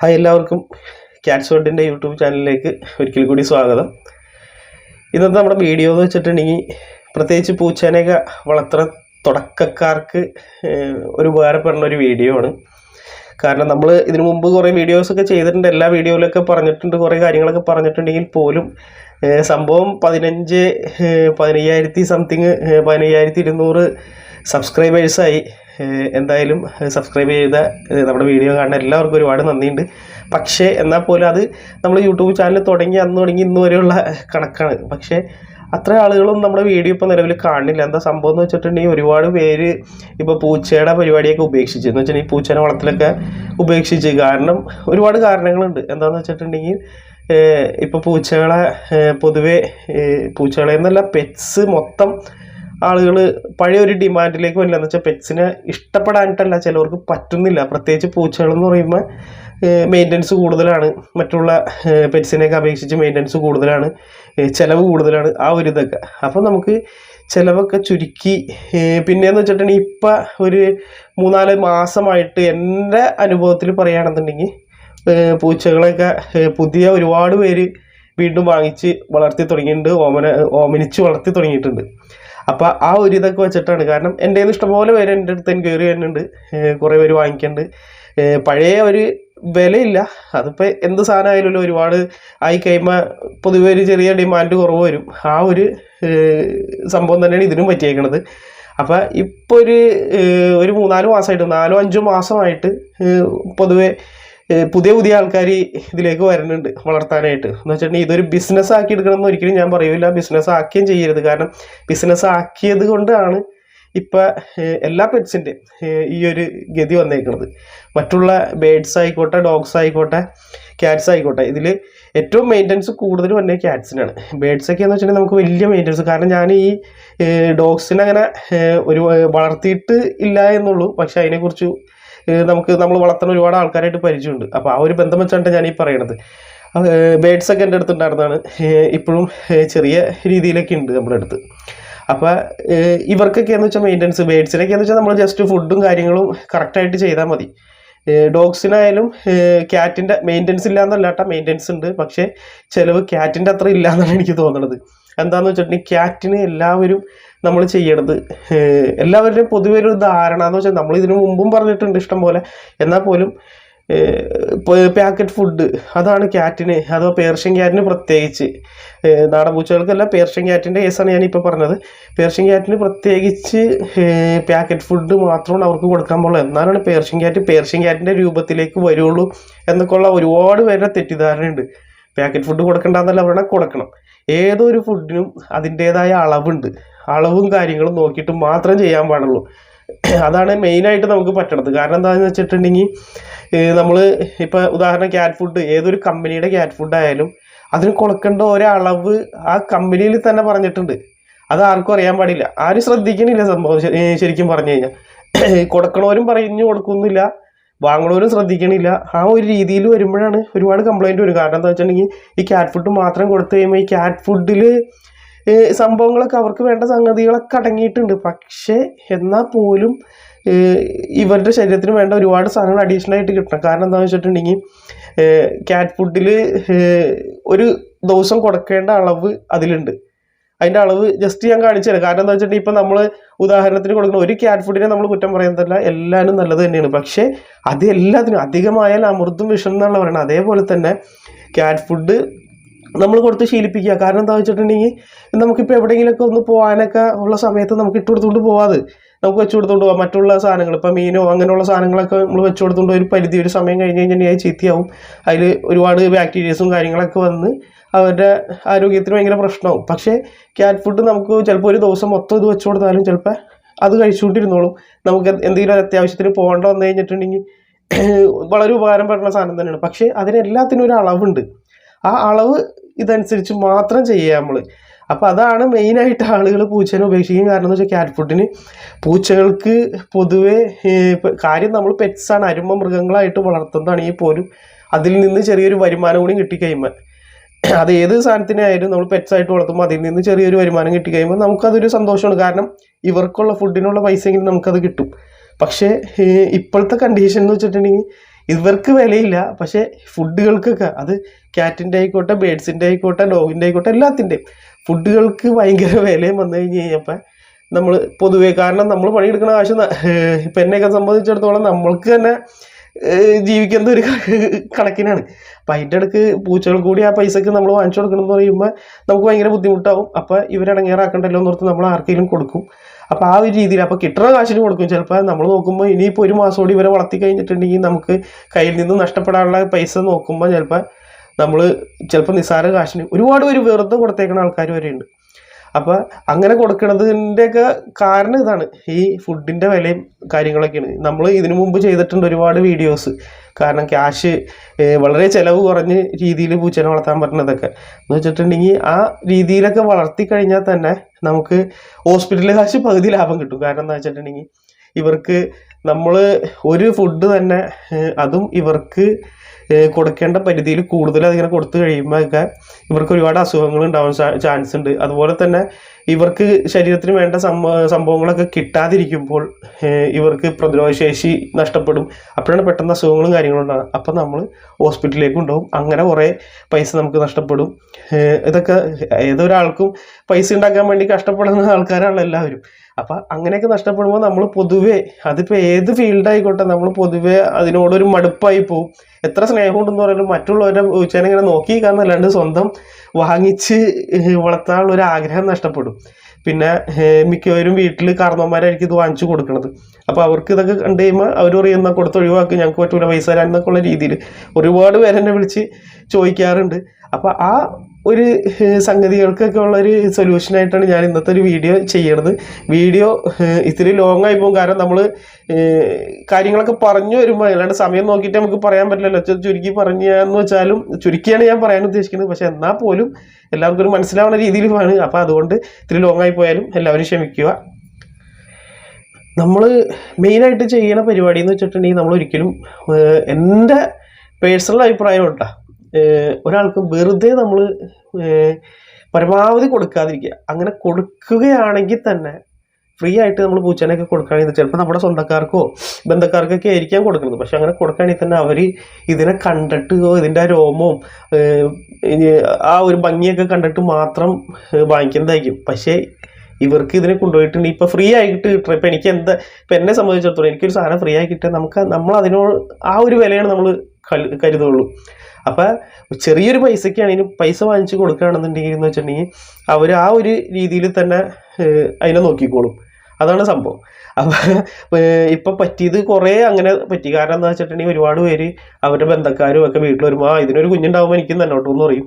Hi എല്ലാവർക്കും cats വേർഡിന്റെ YouTube ചാനലിലേക്ക് ഒരിക്കൽ കൂടി സ്വാഗതം. ഇന്നത്തെ നമ്മുടെ വീഡിയോ എന്ന് വെച്ചിട്ടുണ്ടെങ്കിൽ പ്രത്യേകിച്ച് പൂച്ചേനെയൊക്കെ വളർത്തുന്ന തുടക്കക്കാർക്ക് ഒരു ഉപകാരപ്പെടുന്ന ഒരു വീഡിയോ ആണ്. കാരണം നമ്മൾ ഇതിനു മുമ്പ് കുറേ വീഡിയോസൊക്കെ ചെയ്തിട്ടുണ്ട്. എല്ലാ വീഡിയോയിലൊക്കെ പറഞ്ഞിട്ടുണ്ട്. കുറേ കാര്യങ്ങളൊക്കെ പറഞ്ഞിട്ടുണ്ടെങ്കിൽ പോലും സംഭവം പതിനഞ്ച് പതിനയ്യായിരത്തി സംതിങ് പതിനയ്യായിരത്തി ഇരുന്നൂറ് സബ്സ്ക്രൈബേഴ്സായി എന്തായാലും സബ്സ്ക്രൈബ് ചെയ്ത നമ്മുടെ വീഡിയോ കാണുന്ന എല്ലാവർക്കും ഒരുപാട് നന്ദിയുണ്ട്. പക്ഷേ എന്നാൽ പോലും അത് നമ്മൾ യൂട്യൂബ് ചാനൽ തുടങ്ങി അന്ന് തുടങ്ങി ഇന്ന് വരെയുള്ള കണക്കാണ്. പക്ഷേ അത്ര ആളുകളും നമ്മുടെ വീഡിയോ ഇപ്പോൾ നിലവിൽ കാണുന്നില്ല. എന്താ സംഭവം എന്ന് വെച്ചിട്ടുണ്ടെങ്കിൽ ഒരുപാട് പേര് ഇപ്പോൾ പൂച്ചയുടെ പരിപാടിയൊക്കെ ഉപേക്ഷിച്ചു. എന്ന് വെച്ചിട്ടുണ്ടെങ്കിൽ പൂച്ചേനെ വളർത്തലൊക്കെ ഉപേക്ഷിച്ച്. കാരണം ഒരുപാട് കാരണങ്ങളുണ്ട്. എന്താണെന്ന് വെച്ചിട്ടുണ്ടെങ്കിൽ ഇപ്പോൾ പൂച്ചകളെ പൊതുവേ പൊതുവെ പൂച്ചകളെ എന്നല്ല പെറ്റ്സ് മൊത്തം ആളുകൾ പഴയ ഒരു ഡിമാൻഡിലേക്ക് വരില്ല. എന്ന് വെച്ചാൽ പെറ്റ്സിനെ ഇഷ്ടപ്പെടാനിട്ടല്ല. ചിലവർക്ക് പറ്റുന്നില്ല. പ്രത്യേകിച്ച് പൂച്ചകൾ എന്ന് പറയുമ്പോൾ മെയിന്റനൻസ് കൂടുതലാണ്. മറ്റുള്ള പെറ്റ്സിനെയൊക്കെ അപേക്ഷിച്ച് മെയിന്റനൻസ് കൂടുതലാണ്. ചിലവ് കൂടുതലാണ്. ആ ഒരു ഇതൊക്കെ. അപ്പം നമുക്ക് ചിലവൊക്കെ ചുരുക്കി പിന്നെയെന്ന് വെച്ചിട്ടുണ്ടെങ്കിൽ ഇപ്പം ഒരു മൂന്നാൽ മാസമായിട്ട് എന്റെ അനുഭവത്തിൽ പറയുകയാണെന്നുണ്ടെങ്കിൽ പൂച്ചകളൊക്കെ പുതിയ ഒരുപാട് പേര് വീണ്ടും വാങ്ങിച്ച് വളർത്തി തുടങ്ങിയിട്ടുണ്ട്. ഓമന ഓമനിച്ച് വളർത്തി തുടങ്ങിയിട്ടുണ്ട്. അപ്പോൾ ആ ഒരു ഇതൊക്കെ വെച്ചിട്ടാണ്. കാരണം എന്റെ നിന്ന് ഇഷ്ടംപോലെ പേര് എന്റെ അടുത്ത് എനിക്ക് കയറി വരുന്നുണ്ട് കുറേ പേര് വാങ്ങിക്കുന്നുണ്ട് പഴയ ഒരു വിലയില്ല. അതിപ്പോൾ എന്ത് സാധനമായാലും ഒരുപാട് ആയി കഴിയുമ്പോൾ പൊതുവെ ഒരു ചെറിയ ഡിമാൻഡ് കുറവ് വരും. ആ ഒരു സംഭവം തന്നെയാണ് ഇതിനും പറ്റിയേക്കണത്. അപ്പോൾ ഇപ്പോൾ ഒരു ഒരു മൂന്നാൽ മാസമായിട്ട് നാലോ അഞ്ചോ മാസമായിട്ട് പൊതുവെ പുതിയ പുതിയ ആൾക്കാർ ഇതിലേക്ക് വരുന്നുണ്ട് വളർത്താനായിട്ട്. എന്ന് വെച്ചിട്ടുണ്ടെങ്കിൽ ഇതൊരു ബിസിനസ് ആക്കി എടുക്കണം എന്ന് ഒരിക്കലും ഞാൻ പറയൂല. ബിസിനസ് ആക്കുകയും ചെയ്യരുത്. കാരണം ബിസിനസ് ആക്കിയത് കൊണ്ടാണ് ഇപ്പം എല്ലാ പെറ്റ്സിന്റെയും ഈ ഒരു ഗതി വന്നേക്കുന്നത് മറ്റുള്ള ബേഡ്സ് ആയിക്കോട്ടെ ഡോഗ്സ് ആയിക്കോട്ടെ ക്യാറ്റ്സ് ആയിക്കോട്ടെ. ഇതിൽ ഏറ്റവും മെയിന്റനൻസ് കൂടുതൽ വന്നേ ക്യാറ്റ്സിനാണ് ബേഡ്സ് ഒക്കെ എന്ന് വെച്ചിട്ടുണ്ടെങ്കിൽ നമുക്ക് വലിയ മെയിന്റനൻസ് കാരണം ഞാൻ ഈ ഡോഗ്സിനെ അങ്ങനെ ഒരു വളർത്തിയിട്ട് ഇല്ല എന്നുള്ളൂ. പക്ഷെ അതിനെക്കുറിച്ച് നമുക്ക് നമ്മൾ വളർത്തുന്ന ഒരുപാട് ആൾക്കാരായിട്ട് പരിചയമുണ്ട്. അപ്പോൾ ആ ഒരു ബന്ധം വെച്ചാണ് ഞാൻ ഈ പറയണത് ബേഡ്സ് ഒക്കെ എന്റെ അടുത്തുണ്ടായിരുന്നതാണ് ഉണ്ടായിരുന്നതാണ് ഇപ്പോഴും ചെറിയ രീതിയിലൊക്കെ ഉണ്ട് നമ്മുടെ അടുത്ത്. അപ്പോൾ ഇവർക്കൊക്കെ എന്ന് വെച്ചാൽ മെയിന്റനൻസ് ബേഡ്സിനൊക്കെ എന്ന് വെച്ചാൽ നമ്മൾ ജസ്റ്റ് ഫുഡും കാര്യങ്ങളും കറക്റ്റായിട്ട് ചെയ്താൽ മതി. ഡോഗ്സിനായാലും ക്യാറ്റിന്റെ മെയിന്റനൻസ് ഇല്ല എന്നല്ല കേട്ടോ മെയിന്റനൻസ് ഉണ്ട്. പക്ഷേ ചിലവ് ക്യാറ്റിന്റെ അത്ര ഇല്ല എന്നാണ് എനിക്ക് തോന്നുന്നത് എന്താണെന്ന് വെച്ചിട്ടുണ്ടെങ്കിൽ ക്യാറ്റിന് എല്ലാവരും നമ്മൾ ചെയ്യണത് എല്ലാവരുടെയും പൊതുവെ ഒരു ധാരണ എന്ന് വെച്ചാൽ നമ്മൾ ഇതിനു മുമ്പും പറഞ്ഞിട്ടുണ്ട് ഇഷ്ടം പോലെ. എന്നാൽ പോലും പാക്കറ്റ് ഫുഡ് അതാണ് ക്യാറ്റിന് അഥവാ പേർഷ്യൻ ക്യാറ്റിന് പ്രത്യേകിച്ച്. നാടൻ പൂച്ചകൾക്കല്ല പേർഷ്യൻ ക്യാറ്റിന്റെ കേസാണ് ഞാനിപ്പോൾ പറഞ്ഞത്. പേർഷ്യൻ ക്യാറ്റിന് പ്രത്യേകിച്ച് പാക്കറ്റ് ഫുഡ് മാത്രമാണ് അവർക്ക് കൊടുക്കാൻ പോകുള്ളൂ എന്നാലാണ് പേർഷ്യൻ ക്യാറ്റ് പേർഷ്യൻ ക്യാറ്റിന്റെ രൂപത്തിലേക്ക് വരുള്ളൂ എന്നൊക്കെയുള്ള ഒരുപാട് പേരുടെ തെറ്റിദ്ധാരണയുണ്ട്. പാക്കറ്റ് ഫുഡ് കൊടുക്കണ്ടെന്നല്ല പറയണ കൊടുക്കണം. ഏതൊരു ഫുഡിനും അതിന്റേതായ അളവുണ്ട്. അളവും കാര്യങ്ങളും നോക്കിയിട്ട് മാത്രം ചെയ്യാൻ പാടുള്ളൂ. അതാണ് മെയിനായിട്ട് നമുക്ക് പറ്റണത്. കാരണം എന്താണെന്ന് വെച്ചിട്ടുണ്ടെങ്കിൽ നമ്മൾ ഇപ്പോൾ ഉദാഹരണം ക്യാറ്റ് ഫുഡ് ഏതൊരു കമ്പനിയുടെ ക്യാറ്റ് ഫുഡ് ആയാലും അതിന് കൊടുക്കേണ്ട ഒരളവ് ആ കമ്പനിയിൽ തന്നെ പറഞ്ഞിട്ടുണ്ട്. അത് ആർക്കും അറിയാൻ പാടില്ല. ആരും ശ്രദ്ധിക്കണില്ല സംഭവം ശരിക്കും പറഞ്ഞു കഴിഞ്ഞാൽ. കൊടുക്കണവരും പറഞ്ഞു കൊടുക്കുന്നില്ല. വാങ്ങണവരും ശ്രദ്ധിക്കണില്ല. ആ ഒരു രീതിയിൽ വരുമ്പോഴാണ് ഒരുപാട് കംപ്ലൈന്റ് വരും. കാരണം എന്താ വെച്ചിട്ടുണ്ടെങ്കിൽ ഈ ക്യാറ്റ് ഫുഡ് മാത്രം കൊടുത്തു കഴിയുമ്പോൾ ഈ ക്യാറ്റ് ഫുഡിൽ സംഭവങ്ങളൊക്കെ അവർക്ക് വേണ്ട സംഗതികളൊക്കെ അടങ്ങിയിട്ടുണ്ട്. പക്ഷേ എന്നാൽ പോലും ഇവരുടെ ശരീരത്തിന് വേണ്ട ഒരുപാട് സാധനങ്ങൾ അഡീഷണൽ ആയിട്ട് കിട്ടണം. കാരണം എന്താണെന്ന് വെച്ചിട്ടുണ്ടെങ്കിൽ ക്യാറ്റ് ഫുഡിൽ ഒരു ദിവസം കൊടുക്കേണ്ട അളവ് അതിലുണ്ട്. അതിന്റെ അളവ് ജസ്റ്റ് ഞാൻ കാണിച്ചു തരാം. കാരണം എന്താ വെച്ചിട്ടുണ്ടെങ്കിൽ ഇപ്പം നമ്മൾ ഉദാഹരണത്തിന് കൊടുക്കുന്ന ഒരു ക്യാറ്റ് ഫുഡിനെ നമ്മൾ കുറ്റം പറയുന്നതല്ല എല്ലാവരും നല്ലത് തന്നെയാണ്. പക്ഷേ അത് എല്ലാത്തിനും അധികമായാൽ അമൃതും വിഷം എന്നുള്ള പറയുന്നത്. അതേപോലെ തന്നെ ക്യാറ്റ് ഫുഡ് നമ്മൾ കൊടുത്ത് ശീലിപ്പിക്കുക. കാരണം എന്താ വെച്ചിട്ടുണ്ടെങ്കിൽ നമുക്കിപ്പോൾ എവിടെയെങ്കിലുമൊക്കെ ഒന്ന് പോകാനൊക്കെ ഉള്ള സമയത്ത് നമുക്ക് ഇട്ട് കൊടുത്തുകൊണ്ട് പോവാതെ നമുക്ക് വെച്ച് കൊടുത്തുകൊണ്ട് പോകാം മറ്റുള്ള സാധനങ്ങൾ ഇപ്പം മീനോ അങ്ങനെയുള്ള സാധനങ്ങളൊക്കെ നമ്മൾ വെച്ച് കൊടുത്തുകൊണ്ട് ഒരു പരിധി ഒരു സമയം കഴിഞ്ഞ് കഴിഞ്ഞാൽ അത് ചീത്തയാവും. അതിൽ ഒരുപാട് ബാക്ടീരിയസും കാര്യങ്ങളൊക്കെ വന്ന് അവരുടെ ആരോഗ്യത്തിന് ഭയങ്കര പ്രശ്നമാവും. പക്ഷേ ക്യാറ്റ് ഫുഡ് നമുക്ക് ചിലപ്പോൾ ഒരു ദിവസം മൊത്തം ഇത് വെച്ച് കൊടുത്താലും ചിലപ്പോൾ അത് കഴിച്ചുകൊണ്ടിരുന്നോളും. നമുക്ക് എന്തെങ്കിലും ഒരു അത്യാവശ്യത്തിന് പോകേണ്ട വന്നു കഴിഞ്ഞിട്ടുണ്ടെങ്കിൽ വളരെ ഉപകാരം പെടുന്ന സാധനം തന്നെയാണ്. പക്ഷേ അതിനെല്ലാത്തിനും ഒരു അളവുണ്ട്. ആ അളവ് ഇതനുസരിച്ച് മാത്രം ചെയ്യുക നമ്മൾ അപ്പോൾ അതാണ് മെയിനായിട്ട് ആളുകൾ പൂച്ചേനെ ഉപേക്ഷിക്കും. കാരണം എന്ന് വെച്ചാൽ ക്യാറ്റ് ഫുഡിന് പൂച്ചകൾക്ക് പൊതുവേ കാര്യം നമ്മൾ പെറ്റ്സാണ് അരുമ മൃഗങ്ങളായിട്ട് വളർത്തുന്നതാണെങ്കിൽ പോലും അതിൽ നിന്ന് ചെറിയൊരു വരുമാനം കൂടി കിട്ടിക്കഴിയുമ്പോൾ അത് ഏത് സാധനത്തിനായാലും നമ്മൾ പെറ്റ്സ് ആയിട്ട് വളർത്തുമ്പോൾ അതിൽ നിന്ന് ചെറിയൊരു വരുമാനം കിട്ടിക്കഴിയുമ്പോൾ നമുക്കതൊരു സന്തോഷമാണ്. കാരണം ഇവർക്കുള്ള ഫുഡിനുള്ള പൈസയെങ്കിലും നമുക്കത് കിട്ടും. പക്ഷേ ഇപ്പോഴത്തെ കണ്ടീഷൻ എന്ന് വെച്ചിട്ടുണ്ടെങ്കിൽ ഇവർക്ക് വിലയില്ല. പക്ഷേ ഫുഡുകൾക്കൊക്കെ അത് ക്യാറ്റിന്റെ ആയിക്കോട്ടെ ബേഡ്സിന്റെ ആയിക്കോട്ടെ ഡോഗിന്റെ ആയിക്കോട്ടെ എല്ലാത്തിന്റെയും ഫുഡുകൾക്ക് ഭയങ്കര വിലയും വന്നു കഴിഞ്ഞ് കഴിഞ്ഞപ്പോൾ നമ്മൾ പൊതുവേ കാരണം നമ്മൾ പണിയെടുക്കുന്ന ആവശ്യം ഇപ്പം എന്നെയൊക്കെ സംബന്ധിച്ചിടത്തോളം നമ്മൾക്ക് തന്നെ ജീവിക്കുന്ന ഒരു കണക്കിനാണ്. അപ്പം അതിന്റെ ഇടയ്ക്ക് പൂച്ചകൾ കൂടി ആ പൈസക്ക് നമ്മൾ വാങ്ങിച്ചു കൊടുക്കണം എന്ന് പറയുമ്പോൾ നമുക്ക് ഭയങ്കര ബുദ്ധിമുട്ടാവും. അപ്പോൾ ഇവരടങ്ങേറാക്കണ്ടല്ലോ എന്ന് ഓർത്ത് നമ്മൾ ആർക്കെങ്കിലും കൊടുക്കും. അപ്പോൾ ആ ഒരു രീതിയിൽ അപ്പോൾ കിട്ടുന്ന കാശിന് കൊടുക്കും. ചിലപ്പോൾ നമ്മൾ നോക്കുമ്പോൾ ഇനിയിപ്പോൾ ഒരു മാസം കൂടി ഇവരെ വളർത്തി കഴിഞ്ഞിട്ടുണ്ടെങ്കിൽ നമുക്ക് കയ്യിൽ നിന്ന് നഷ്ടപ്പെടാനുള്ള പൈസ നോക്കുമ്പോൾ ചിലപ്പോൾ നമ്മൾ ചിലപ്പോൾ നിസ്സാര കാശിന് ഒരുപാട് പേര് വെറുതെ കൊടുത്തേക്കുന്ന ആൾക്കാർ വരെയുണ്ട് അപ്പോൾ അങ്ങനെ കൊടുക്കണതിന്റെയൊക്കെ കാരണം ഇതാണ്. ഈ ഫുഡിന്റെ വിലയും കാര്യങ്ങളൊക്കെയാണ്. നമ്മൾ ഇതിനു മുമ്പ് ചെയ്തിട്ടുണ്ട് ഒരുപാട് വീഡിയോസ് കാരണം ക്യാഷ് വളരെ ചിലവ് കുറഞ്ഞ രീതിയിൽ പൂച്ചനെ വളർത്താൻ പറ്റുന്നതൊക്കെ. എന്ന് വെച്ചിട്ടുണ്ടെങ്കിൽ ആ രീതിയിലൊക്കെ വളർത്തി കഴിഞ്ഞാൽ തന്നെ നമുക്ക് ഹോസ്പിറ്റൽ കാശ് പകുതി ലാഭം കിട്ടും. കാരണം എന്താ വെച്ചിട്ടുണ്ടെങ്കിൽ ഇവർക്ക് നമ്മൾ ഒരു ഫുഡ് തന്നെ അതും ഇവർക്ക് കൊടുക്കേണ്ട പരിധിയിൽ കൂടുതൽ അതിങ്ങനെ കൊടുത്തു കഴിയുമ്പോഴൊക്കെ ഇവർക്ക് ഒരുപാട് അസുഖങ്ങൾ ഉണ്ടാവാൻ ചാൻസ് ഉണ്ട്. അതുപോലെ തന്നെ ഇവർക്ക് ശരീരത്തിന് വേണ്ട സംഭവ സംഭവങ്ങളൊക്കെ കിട്ടാതിരിക്കുമ്പോൾ ഇവർക്ക് പ്രതിരോധശേഷി നഷ്ടപ്പെടും. അപ്പോഴാണ് പെട്ടെന്ന് അസുഖങ്ങളും കാര്യങ്ങളും ഉണ്ടാകുക അപ്പം നമ്മൾ ഹോസ്പിറ്റലിലേക്ക് കൊണ്ടുപോകും. അങ്ങനെ കുറേ പൈസ നമുക്ക് നഷ്ടപ്പെടും. ഇതൊക്കെ ഏതൊരാൾക്കും പൈസ ഉണ്ടാക്കാൻ വേണ്ടി കഷ്ടപ്പെടുന്ന ആൾക്കാരാണ് എല്ലാവരും. അപ്പം അങ്ങനെയൊക്കെ നഷ്ടപ്പെടുമ്പോൾ നമ്മൾ പൊതുവേ അതിപ്പോൾ ഏത് ഫീൽഡായിക്കോട്ടെ നമ്മൾ പൊതുവേ അതിനോടൊരു മടുപ്പായി പോവും. എത്ര സ്നേഹമുണ്ടെന്ന് മറ്റുള്ളവരെ മറ്റുള്ളവരുടെ ഇങ്ങനെ നോക്കി കാണുന്നല്ലാണ്ട് സ്വന്തം വാങ്ങിച്ച് വളർത്താനുള്ള ഒരു ആഗ്രഹം നഷ്ടപ്പെടും. പിന്നെ മിക്കവരും വീട്ടിൽ കാർന്നവന്മാരായിരിക്കും ഇത് വാങ്ങിച്ചു കൊടുക്കുന്നത് അപ്പോൾ അവർക്ക് ഇതൊക്കെ കണ്ടു കഴിയുമ്പോൾ അവർ പറയും എന്നാൽ കൊടുത്ത് ഒഴിവാക്കി ഞങ്ങൾക്ക് പറ്റൂല പൈസ തരാൻ എന്നൊക്കെ ഉള്ള രീതിയിൽ ഒരുപാട് പേരെന്നെ വിളിച്ച് ചോദിക്കാറുണ്ട്. അപ്പോൾ ആ ഒരു സംഗതികൾക്കൊക്കെ ഉള്ളൊരു സൊല്യൂഷനായിട്ടാണ് ഞാൻ ഇന്നത്തെ ഒരു വീഡിയോ ചെയ്യണത്. വീഡിയോ ഇത്തിരി ലോങ് ആയി പോകും. കാരണം നമ്മൾ കാര്യങ്ങളൊക്കെ പറഞ്ഞു വരുമ്പോൾ അല്ലാണ്ട് സമയം നോക്കിയിട്ട് നമുക്ക് പറയാൻ പറ്റില്ലല്ലോ. ചുരുക്കി പറഞ്ഞാന്ന് വെച്ചാലും ചുരുക്കിയാണ് ഞാൻ പറയാൻ ഉദ്ദേശിക്കുന്നത്. പക്ഷെ എന്നാൽ പോലും എല്ലാവർക്കും ഒരു മനസ്സിലാവുന്ന രീതിയിലുമാണ്. അപ്പോൾ അതുകൊണ്ട് ഇത്തിരി ലോങ് ആയി പോയാലും എല്ലാവരും ക്ഷമിക്കുക. നമ്മൾ മെയിനായിട്ട് ചെയ്യണ പരിപാടി എന്ന് വെച്ചിട്ടുണ്ടെങ്കിൽ നമ്മൾ ഒരിക്കലും എന്റെ പേഴ്സണൽ അഭിപ്രായം കേട്ടോ. ഒരാൾക്ക് വെറുതെ നമ്മൾ പരമാവധി കൊടുക്കാതിരിക്കുക. അങ്ങനെ കൊടുക്കുകയാണെങ്കിൽ തന്നെ ഫ്രീ ആയിട്ട് നമ്മൾ പൂച്ചേനെയൊക്കെ കൊടുക്കുകയാണെങ്കിൽ ചിലപ്പോൾ നമ്മുടെ സ്വന്തക്കാർക്കോ ബന്ധക്കാർക്കൊക്കെ ആയിരിക്കാം കൊടുക്കുന്നത്. പക്ഷെ അങ്ങനെ കൊടുക്കുകയാണെങ്കിൽ തന്നെ അവർ ഇതിനെ കണ്ടിട്ടോ ഇതിന്റെ രോമവും ആ ഒരു ഭംഗിയൊക്കെ കണ്ടിട്ട് മാത്രം വാങ്ങിക്കുന്നതായിരിക്കും. പക്ഷേ ഇവർക്ക് ഇതിനെ കൊണ്ടുപോയിട്ടുണ്ട്. ഇപ്പോൾ ഫ്രീ ആയിട്ട് കിട്ടുക ഇപ്പം എനിക്ക് എന്താ ഇപ്പം എന്നെ സംബന്ധിച്ചിടത്തോളം എനിക്കൊരു സാധനം ഫ്രീ ആയി കിട്ടിയാൽ നമുക്ക് നമ്മൾ അതിനോട് ആ ഒരു വിലയാണ് നമ്മൾ കരുതുള്ളൂ. അപ്പൊ ചെറിയൊരു പൈസയ്ക്കാണെങ്കിലും പൈസ വാങ്ങിച്ചു കൊടുക്കുകയാണെന്നുണ്ടെങ്കിൽ എന്ന് വെച്ചിട്ടുണ്ടെങ്കിൽ അവർ ആ ഒരു രീതിയിൽ തന്നെ അതിനെ നോക്കിക്കോളും. അതാണ് സംഭവം. അപ്പൊ ഇപ്പം പറ്റിയത് കുറേ അങ്ങനെ പറ്റി. കാരണം എന്താ വെച്ചിട്ടുണ്ടെങ്കിൽ ഒരുപാട് പേര് അവരുടെ ബന്ധക്കാരും ഒക്കെ വീട്ടിൽ വരുമ്പോൾ ആ ഇതിനൊരു കുഞ്ഞുണ്ടാകുമ്പോൾ എനിക്കും തന്നെ കേട്ടോ എന്ന് പറയും.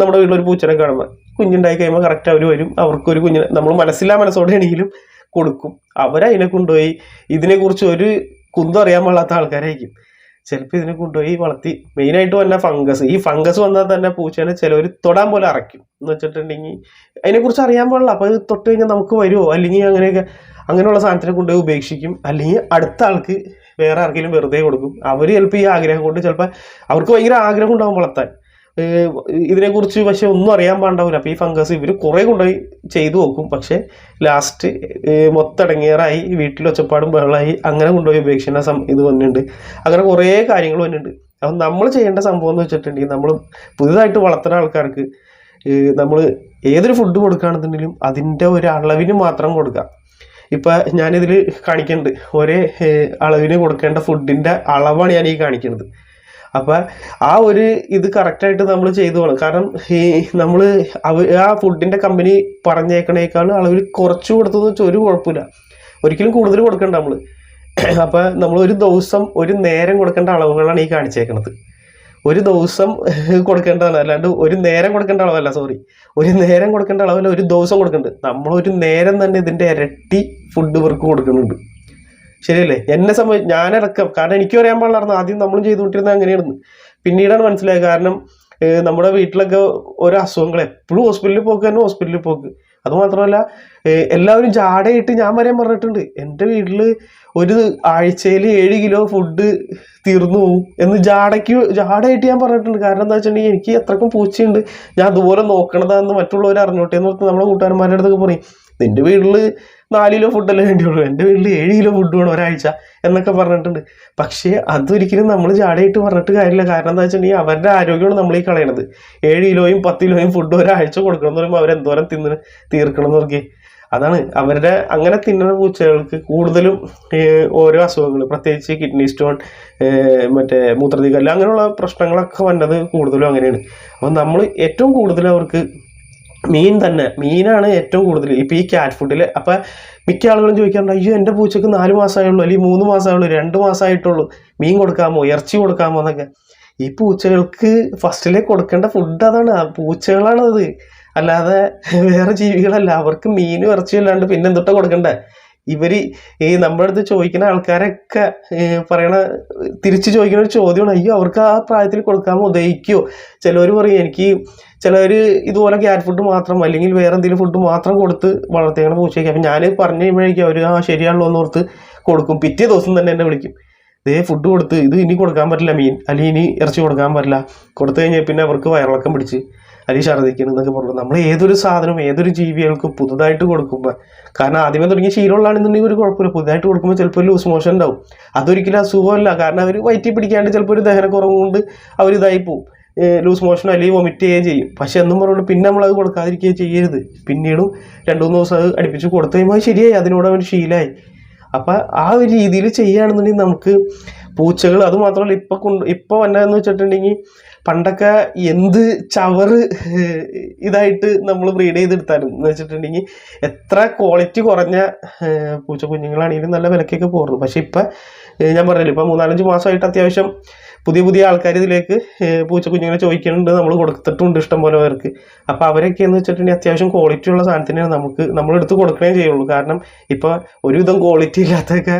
നമ്മുടെ വീട്ടിലൊരു പൂച്ചനെ കാണുമ്പോൾ കുഞ്ഞുണ്ടായി കഴിയുമ്പോൾ കറക്റ്റ് അവർ വരും. അവർക്കൊരു കുഞ്ഞിനെ നമ്മൾ മനസ്സില്ലാ മനസ്സോടെയാണെങ്കിലും കൊടുക്കും. അവരതിനെ കൊണ്ടുപോയി ഇതിനെക്കുറിച്ച് ഒരു കുന്തം അറിയാൻ പാടാത്ത ആൾക്കാരായിരിക്കും. ചിലപ്പോൾ ഇതിനെ കൊണ്ടുപോയി വളർത്തി. മെയിനായിട്ട് വന്ന ഫംഗസ് ഈ ഫംഗസ് വന്നാൽ തന്നെ പൂച്ചേനെ ചിലവർ തൊടാൻ പോലെ അറയ്ക്കും എന്ന് വെച്ചിട്ടുണ്ടെങ്കിൽ അതിനെക്കുറിച്ച് അറിയാൻ പാടില്ല. അപ്പോൾ ഇത് തൊട്ട് കഴിഞ്ഞാൽ നമുക്ക് വരുമോ അല്ലെങ്കിൽ അങ്ങനെയൊക്കെ അങ്ങനെയുള്ള സാധനത്തിനെ കൊണ്ടുപോയി ഉപേക്ഷിക്കും. അല്ലെങ്കിൽ അടുത്ത ആൾക്ക് വേറെ ആർക്കെങ്കിലും വെറുതെ കൊടുക്കും. അവർ ചിലപ്പോൾ ഈ ആഗ്രഹം കൊണ്ട് ചിലപ്പോൾ അവർക്ക് ഭയങ്കര ആഗ്രഹം ഉണ്ടാവും വളർത്താൻ. ഇതിനെക്കുറിച്ച് പക്ഷെ ഒന്നും അറിയാൻ പാണ്ടാവില്ല അപ്പോൾ ഈ ഫംഗസ് ഇവർ കുറേ കൊണ്ടുപോയി ചെയ്തു നോക്കും. പക്ഷേ ലാസ്റ്റ് മൊത്തടങ്ങിയറായി വീട്ടിൽ ഒച്ചപ്പാടും ബഹളമായി അങ്ങനെ കൊണ്ടുപോയി ഉപേക്ഷിക്കുന്ന സം ഇത് വന്നിട്ടുണ്ട്. അങ്ങനെ കുറേ കാര്യങ്ങൾ വന്നിട്ടുണ്ട്. അപ്പം നമ്മൾ ചെയ്യേണ്ട സംഭവം എന്ന് വെച്ചിട്ടുണ്ടെങ്കിൽ നമ്മൾ പുതുതായിട്ട് വളർത്തുന്ന ആൾക്കാർക്ക് നമ്മൾ ഏതൊരു ഫുഡ് കൊടുക്കുകയാണെന്നുണ്ടെങ്കിലും അതിന്റെ ഒരു അളവിന് മാത്രം കൊടുക്കുക. ഇപ്പം ഞാനിതിൽ കാണിക്കുന്നുണ്ട് ഒരേ അളവിന് കൊടുക്കേണ്ട ഫുഡിന്റെ അളവാണ് ഞാൻ ഈ കാണിക്കുന്നത് അപ്പം ആ ഒരു ഇത് കറക്റ്റായിട്ട് നമ്മൾ ചെയ്തു പോകണം കാരണം ഈ നമ്മൾ ആ ഫുഡിന്റെ കമ്പനി പറഞ്ഞേക്കണേക്കാൾ അളവിൽ കുറച്ച് കൊടുത്തതെന്ന് വെച്ചാൽ ഒരു കുഴപ്പമില്ല. ഒരിക്കലും കൂടുതൽ കൊടുക്കണ്ട നമ്മൾ അപ്പൊ നമ്മൾ ഒരു ദിവസം ഒരു നേരം കൊടുക്കേണ്ട അളവുകളാണ് ഈ കാണിച്ചേക്കണത്. ഒരു ദിവസം കൊടുക്കേണ്ടതാണ് അല്ലാണ്ട് ഒരു നേരം കൊടുക്കേണ്ട അളവല്ല സോറി ഒരു നേരം കൊടുക്കേണ്ട അളവല്ല ഒരു ദിവസം കൊടുക്കുന്നുണ്ട് നമ്മളൊരു നേരം തന്നെ ഇതിന്റെ ഇരട്ടി ഫുഡ് ഇവർക്ക് കൊടുക്കുന്നുണ്ട്. ശരിയല്ലേ? എന്നെ സംബന്ധിച്ച് ഞാനടക്കം കാരണം എനിക്കും അറിയാൻ പാടില്ലായിരുന്നു ആദ്യം നമ്മളും ചെയ്തുകൊണ്ടിരുന്നത് അങ്ങനെയായിരുന്നു. പിന്നീടാണ് മനസ്സിലായത് കാരണം നമ്മുടെ വീട്ടിലൊക്കെ ഓരോ അസുഖങ്ങൾ എപ്പോഴും ഹോസ്പിറ്റലിൽ പോക്ക് തന്നെ ഹോസ്പിറ്റലിൽ പോക്ക്. അതുമാത്രമല്ല എല്ലാവരും ജാടയിട്ട് ഞാൻ വരാൻ പറഞ്ഞിട്ടുണ്ട് എന്റെ വീട്ടിൽ ഒരു ആഴ്ചയിൽ ഏഴ് കിലോ ഫുഡ് തീർന്നു പോവും എന്ന് ജാടയ്ക്ക് ജാടയായിട്ട് ഞാൻ പറഞ്ഞിട്ടുണ്ട്. കാരണം എന്താ വെച്ചിട്ടുണ്ടെങ്കിൽ എനിക്ക് അത്രക്കും പൂച്ചയുണ്ട്. ഞാൻ അതുപോലെ നോക്കണതാന്ന് മറ്റുള്ളവർ അറിഞ്ഞോട്ടെ എന്ന് പറഞ്ഞ് നമ്മുടെ കൂട്ടുകാരന്മാരുടെ അടുത്തൊക്കെ പറയും നിന്റെ വീട്ടിൽ നാല് കിലോ ഫുഡല്ലേ വേണ്ടിയുള്ളൂ. എന്റെ വീട്ടിൽ ഏഴ് കിലോ ഫുഡ് വേണം ഒരാഴ്ച എന്നൊക്കെ പറഞ്ഞിട്ടുണ്ട്. പക്ഷേ അതൊരിക്കലും നമ്മൾ ജാടയിട്ട് പറഞ്ഞിട്ട് കാര്യമില്ല. കാരണം എന്താ വെച്ചിട്ടുണ്ടെങ്കിൽ അവരുടെ ആരോഗ്യമാണ് നമ്മൾ ഈ കളയണത്. ഏഴ് കിലോയും പത്ത് കിലോയും ഫുഡ് ഒരാഴ്ച കൊടുക്കണം എന്ന് പറയുമ്പോൾ അവരെന്തോരം തിന്ന് തീർക്കണം എന്ന് നോക്കി അതാണ് അവരുടെ അങ്ങനെ തിന്നുന്ന പൂച്ചകൾക്ക് കൂടുതലും ഓരോ അസുഖങ്ങൾ പ്രത്യേകിച്ച് കിഡ്നി സ്റ്റോൺ മറ്റേ മൂത്രത്തിക്കല്ല് അങ്ങനെയുള്ള പ്രശ്നങ്ങളൊക്കെ വന്നത് കൂടുതലും അങ്ങനെയാണ്. അപ്പം നമ്മൾ ഏറ്റവും കൂടുതൽ അവർക്ക് മീൻ തന്നെ. മീനാണ് ഏറ്റവും കൂടുതൽ ഇപ്പം ഈ ക്യാറ്റ് ഫുഡിൽ അപ്പം മിക്ക ആളുകളും ചോദിക്കാറുണ്ട് അയ്യോ എന്റെ പൂച്ചക്ക് നാല് മാസമായുള്ളൂ അല്ലെങ്കിൽ മൂന്ന് മാസമായുള്ളൂ രണ്ട് മാസമായിട്ടുള്ളൂ. മീൻ കൊടുക്കാമോ? ഇറച്ചി കൊടുക്കാമോ? എന്നൊക്കെ. ഈ പൂച്ചകൾക്ക് ഫസ്റ്റിലേ കൊടുക്കേണ്ട ഫുഡ് അതാണ്. പൂച്ചകളാണത്. അല്ലാതെ വേറെ ജീവികളല്ല. അവർക്ക് മീനും ഇറച്ചിയും അല്ലാണ്ട് പിന്നെ എന്തൊട്ടാ കൊടുക്കണ്ടേ? ഇവർ ഈ നമ്മുടെ അടുത്ത് ചോദിക്കുന്ന ആൾക്കാരൊക്കെ പറയണ തിരിച്ച് ചോദിക്കുന്ന ഒരു ചോദ്യമാണ് അയ്യോ അവർക്ക് ആ പ്രായത്തിൽ കൊടുക്കാമോ? ദഹിക്കോ? ചിലവർ പറയും എനിക്ക് ചിലവർ ഇതുപോലെ ക്യാറ്റ് ഫുഡ് മാത്രം അല്ലെങ്കിൽ വേറെ എന്തെങ്കിലും ഫുഡ് മാത്രം കൊടുത്ത് വളർത്തിയാണ് പൂച്ചയ്ക്ക് അപ്പം ഞാൻ പറഞ്ഞു കഴിയുമ്പോഴേക്കും അവർ ആ ശരിയാണല്ലോ എന്ന് ഓർത്ത് കൊടുക്കും. പിറ്റേ ദിവസം തന്നെ എന്നെ വിളിക്കും. ഇതേ ഫുഡ് കൊടുത്ത് ഇത് ഇനി കൊടുക്കാൻ പറ്റില്ല മീൻ. അല്ലെങ്കിൽ ഇനി ഇറച്ചി കൊടുക്കാൻ പറ്റില്ല. കൊടുത്തു കഴിഞ്ഞാൽ പിന്നെ അവർക്ക് വയറിളക്കം പിടിച്ച് അല്ലെങ്കിൽ ഛർദ്ദിക്കണം എന്നൊക്കെ പറഞ്ഞു. നമ്മൾ ഏതൊരു സാധനവും ഏതൊരു ജീവികൾക്കും പുതുതായിട്ട് കൊടുക്കുമ്പോൾ കാരണം ആദ്യമേ തുടങ്ങിയ ശീലമുള്ളതാണെന്നുണ്ടെങ്കിൽ ഒരു കുഴപ്പമില്ല. പുതുതായിട്ട് കൊടുക്കുമ്പോൾ ചിലപ്പോൾ ഒരു ലൂസ് മോഷൻ ഉണ്ടാവും. അതൊരിക്കലും അസുഖമല്ല. കാരണം അവർ വയറ്റി പിടിക്കാണ്ട് ചിലപ്പോൾ ഒരു ദഹനക്കുറവ് കൊണ്ട് അവർ ഇതായി പോവും. ലൂസ് മോഷൻ അല്ലെങ്കിൽ വൊമിറ്റ് ചെയ്യുകയും ചെയ്യും. പക്ഷേ എന്നും പറഞ്ഞുകൊണ്ട് പിന്നെ നമ്മളത് കൊടുക്കാതിരിക്കുകയും ചെയ്യരുത്. പിന്നീടും രണ്ട് മൂന്ന് ദിവസം അത് അടുപ്പിച്ച് കൊടുത്തു കഴിയുമ്പോൾ ശരിയായി. അതിനോട് അവൻ ശീലമായി അപ്പോൾ ആ ഒരു രീതിയിൽ ചെയ്യുകയാണെന്നുണ്ടെങ്കിൽ നമുക്ക് പൂച്ചകൾ അത് മാത്രമല്ല ഇപ്പം കൊണ്ട് ഇപ്പം വന്നതെന്ന് വെച്ചിട്ടുണ്ടെങ്കിൽ പണ്ടൊക്കെ എന്ത് ചവറ് ഇതായിട്ട് നമ്മൾ ബ്രീഡ് ചെയ്തെടുത്താലും എന്ന് വെച്ചിട്ടുണ്ടെങ്കിൽ എത്ര ക്വാളിറ്റി കുറഞ്ഞ പൂച്ച കുഞ്ഞുങ്ങളാണെങ്കിലും നല്ല വിലക്കൊക്കെ പോകുന്നത് പക്ഷെ ഇപ്പം ഞാൻ പറഞ്ഞില്ല ഇപ്പം മൂന്നാലഞ്ച് മാസമായിട്ട് അത്യാവശ്യം പുതിയ പുതിയ ആൾക്കാർ ഇതിലേക്ക് ഏഹ്, പൂച്ച കുഞ്ഞുങ്ങളെ ചോദിക്കുന്നുണ്ട് നമ്മൾ കൊടുത്തിട്ടുണ്ട് ഇഷ്ടം പോലെ പേർക്ക്. അപ്പോൾ അവരൊക്കെ എന്ന് വെച്ചിട്ടുണ്ടെങ്കിൽ അത്യാവശ്യം ക്വാളിറ്റി ഉള്ള സാധനത്തിനാണ് നമുക്ക് നമ്മളെടുത്ത് കൊടുക്കണേ ചെയ്യുള്ളൂ. കാരണം ഇപ്പോൾ ഒരുവിധം ക്വാളിറ്റി ഇല്ലാത്തതൊക്കെ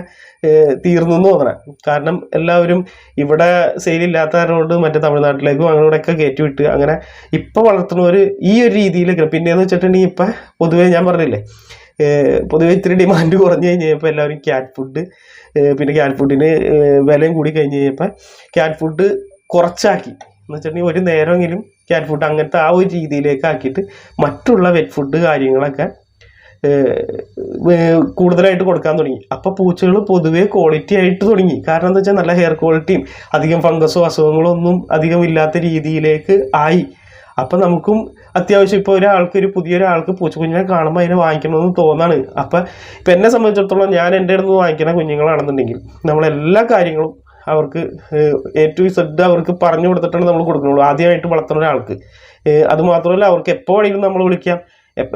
തീർന്നു എന്ന് തോന്നണം. കാരണം എല്ലാവരും ഇവിടെ സെയിലില്ലാത്തവരോട് മറ്റേ തമിഴ്നാട്ടിലേക്കും അങ്ങോട്ടൊക്കെ കയറ്റി വിട്ട് അങ്ങനെ ഇപ്പോൾ വളർത്തുന്നവർ ഈ ഒരു രീതിയിലൊക്കെ പിന്നെയെന്ന് വെച്ചിട്ടുണ്ടെങ്കിൽ ഇപ്പം പൊതുവേ ഞാൻ പറഞ്ഞില്ലേ പൊതുവെ ഇത്തിരി ഡിമാൻഡ് കുറഞ്ഞു കഴിഞ്ഞപ്പോൾ എല്ലാവരും ക്യാറ്റ് ഫുഡ് പിന്നെ ക്യാറ്റ് ഫുഡിന് വിലയും കൂടി കഴിഞ്ഞ് കഴിഞ്ഞപ്പോൾ ക്യാറ്റ് ഫുഡ് കുറച്ചാക്കി. എന്ന് വെച്ചിട്ടുണ്ടെങ്കിൽ ഒരു നേരമെങ്കിലും ക്യാറ്റ് ഫുഡ് അങ്ങനത്തെ ആ ഒരു രീതിയിലേക്ക് ആക്കിയിട്ട് മറ്റുള്ള വെറ്റ് ഫുഡ് കാര്യങ്ങളൊക്കെ കൂടുതലായിട്ട് കൊടുക്കാൻ തുടങ്ങി. അപ്പോൾ പൂച്ചകൾ പൊതുവേ ക്വാളിറ്റി ആയിട്ട് തുടങ്ങി. കാരണം എന്താ വെച്ചാൽ നല്ല ഹെയർ ക്വാളിറ്റിയും അധികം ഫംഗസോ അസുഖങ്ങളോ ഒന്നും അധികം ഇല്ലാത്ത രീതിയിലേക്ക് ആയി. അപ്പം നമുക്കും അത്യാവശ്യം ഇപ്പോൾ ഒരാൾക്ക് ഒരു പുതിയൊരാൾക്ക് പൂച്ചക്കുഞ്ഞിനെ കാണുമ്പോൾ അതിനെ വാങ്ങിക്കണമെന്ന് തോന്നാണ്. അപ്പം ഇപ്പം എന്നെ സംബന്ധിച്ചിടത്തോളം ഞാൻ എന്റെ അടുത്ത് വാങ്ങിക്കുന്ന കുഞ്ഞുങ്ങളാണെന്നുണ്ടെങ്കിൽ നമ്മളെല്ലാ കാര്യങ്ങളും അവർക്ക് എ ടു സെഡ് അവർക്ക് പറഞ്ഞു കൊടുത്തിട്ടാണ് നമ്മൾ കൊടുക്കുന്നുള്ളൂ ആദ്യമായിട്ട് വളർത്തുന്ന ഒരാൾക്ക്. അതുമാത്രമല്ല അത് മാത്രമല്ല അവർക്ക് എപ്പോൾ വേണമെങ്കിലും നമ്മൾ വിളിക്കാം.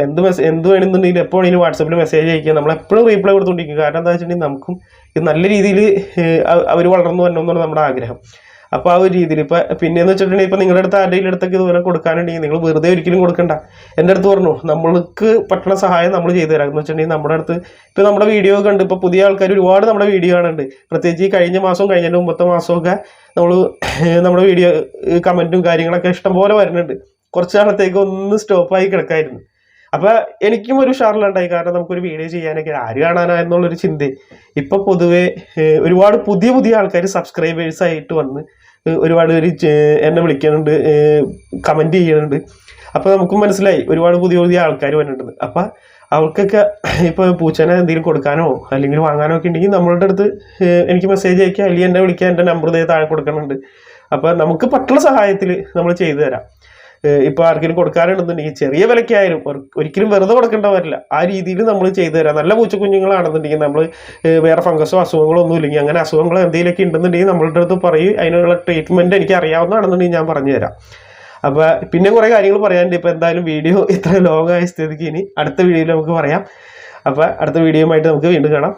എന്ത് മെസ്സേജ് എന്ത് വേണമെന്നുണ്ടെങ്കിലും എപ്പോൾ വേണമെങ്കിലും വാട്സപ്പിൽ മെസ്സേജ് അയക്കുക നമ്മൾ എപ്പോഴും റീപ്ലൈ കൊടുത്തുകൊണ്ടിരിക്കും കാരണം എന്താ വെച്ചിട്ടുണ്ടെങ്കിൽ നമുക്കും ഇത് നല്ല രീതിയിൽ അവർ വളർന്നു വരണമെന്നാണ് നമ്മുടെ ആഗ്രഹം. അപ്പോൾ ആ ഒരു രീതിയിൽ ഇപ്പോൾ പിന്നെയെന്ന് വെച്ചിട്ടുണ്ടെങ്കിൽ ഇപ്പോൾ നിങ്ങളുടെ അടുത്ത് ആരുടെയും അടുത്തൊക്കെ ഇതുപോലെ കൊടുക്കാനുണ്ടെങ്കിൽ നിങ്ങൾ വെറുതെ ഒരിക്കലും കൊടുക്കണ്ട. എന്റെ അടുത്ത് പറഞ്ഞു നമ്മൾക്ക് പറ്റുന്ന സഹായം നമ്മൾ ചെയ്തു തരാം. എന്ന് വെച്ചിട്ടുണ്ടെങ്കിൽ നമ്മുടെ അടുത്ത് ഇപ്പോൾ നമ്മുടെ വീഡിയോ കണ്ട് ഇപ്പോൾ പുതിയ ആൾക്കാർ ഒരുപാട് നമ്മുടെ വീഡിയോ കാണുന്നുണ്ട്. പ്രത്യേകിച്ച് ഈ കഴിഞ്ഞ മാസവും കഴിഞ്ഞ മുമ്പത്തെ മാസമൊക്കെ നമ്മൾ നമ്മുടെ വീഡിയോ കമന്റും കാര്യങ്ങളൊക്കെ ഇഷ്ടംപോലെ വരുന്നുണ്ട്. കുറച്ച് നാളത്തേക്ക് ഒന്ന് സ്റ്റോപ്പായി കിടക്കായിരുന്നു. അപ്പോൾ എനിക്കും ഒരു ഉഷാറിലുണ്ടായി കാരണം നമുക്കൊരു വീഡിയോ ചെയ്യാനൊക്കെ ആര് കാണാനാ എന്നുള്ളൊരു ചിന്ത. ഇപ്പൊ പൊതുവെ ഒരുപാട് പുതിയ പുതിയ ആൾക്കാർ സബ്സ്ക്രൈബേഴ്സ് ആയിട്ട് വന്ന് ഒരുപാട് പേര് എന്നെ വിളിക്കുന്നുണ്ട് കമന്റ് ചെയ്യുന്നുണ്ട് അപ്പോൾ നമുക്കും മനസ്സിലായി ഒരുപാട് പുതിയ പുതിയ ആൾക്കാർ വന്നിട്ടുണ്ട്. അപ്പോൾ അവർക്കൊക്കെ ഇപ്പോൾ പൂച്ചനെ എന്തെങ്കിലും കൊടുക്കാനോ അല്ലെങ്കിൽ വാങ്ങാനോ ഒക്കെ ഉണ്ടെങ്കിൽ നമ്മളുടെ അടുത്ത് എനിക്ക് മെസ്സേജ് അയക്കുക അല്ലെങ്കിൽ എന്നെ വിളിക്കുക എന്റെ നമ്പർ താഴെ കൊടുക്കുന്നുണ്ട്. അപ്പോൾ നമുക്ക് പറ്റുള്ള സഹായത്തിൽ നമ്മൾ ചെയ്തു തരാം. ഏഹ് ഇപ്പൊ ആർക്കെങ്കിലും കൊടുക്കാനുണ്ടെന്നുണ്ടെങ്കിൽ ചെറിയ വിലക്കായാലും ഒരിക്കലും വെറുതെ കൊടുക്കേണ്ട വരില്ല ആ രീതിയിൽ നമ്മൾ ചെയ്തു തരാം. നല്ല പൂച്ചക്കുഞ്ഞുങ്ങളാണെന്നുണ്ടെങ്കിൽ നമ്മൾ വേറെ ഫംഗസോ അസുഖങ്ങളോ ഒന്നും ഇല്ലെങ്കിൽ അങ്ങനെ അസുഖങ്ങളോ എന്തെങ്കിലുമൊക്കെ ഉണ്ടെന്നുണ്ടെങ്കിൽ നമ്മളുടെ അടുത്ത് പറയും. അതിനുള്ള ട്രീറ്റ്മെന്റ് എനിക്ക് അറിയാവുന്നതാണെന്നുണ്ടെങ്കിൽ ഞാൻ പറഞ്ഞു തരാം. അപ്പോൾ പിന്നെ കുറേ കാര്യങ്ങൾ പറയാനുണ്ട്. ഇപ്പോൾ എന്തായാലും വീഡിയോ ഇത്ര ലോങ് ആയ സ്ഥിതിക്ക് ഇനി അടുത്ത വീഡിയോയിൽ നമുക്ക് പറയാം. അപ്പോൾ അടുത്ത വീഡിയോയുമായിട്ട് നമുക്ക് വീണ്ടും കാണാം.